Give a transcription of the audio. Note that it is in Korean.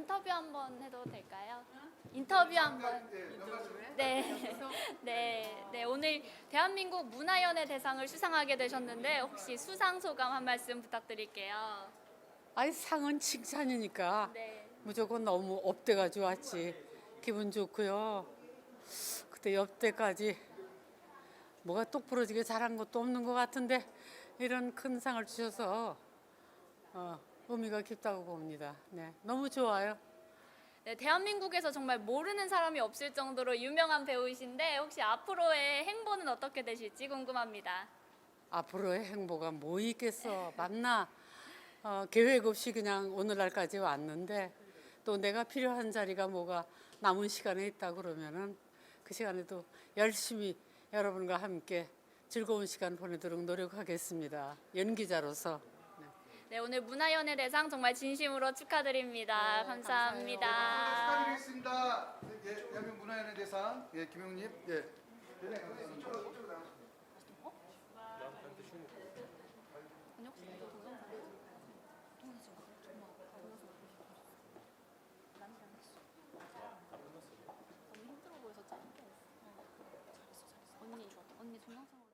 인터뷰 한번 해도 될까요? 인터뷰 한번. 네. 네. 네. 오늘 대한민국 문화연예 대상을 수상하게 되셨는데 혹시 수상 소감 한 말씀 부탁드릴게요. 아니 상은 칭찬이니까 네. 무조건 너무 업돼가지고 왔지 기분 좋고요. 그때 옆때까지 뭐가 똑부러지게 잘한 것도 없는 것 같은데 이런 큰 상을 주셔서 어, 의미가 깊다고 봅니다. 네, 너무 좋아요. 네, 대한민국에서 정말 모르는 사람이 없을 정도로 유명한 배우이신데 혹시 앞으로의 행보는 어떻게 되실지 궁금합니다. 앞으로의 행보가 뭐 있겠어? 맞나? 어, 계획 없이 그냥 오늘날까지 왔는데 또 내가 필요한 자리가 뭐가 남은 시간에 있다 그러면은 그 시간에도 열심히 여러분과 함께 즐거운 시간 보내도록 노력하겠습니다. 연기자로서. 네, 오늘 문화연예 대상 정말 진심으로 축하드립니다. 네, 감사합니다. 네, 축하드리겠습니다. 예, 대한민국 문화연예 대상 예, 김용님. 예. 네, 언니 언니 동영상.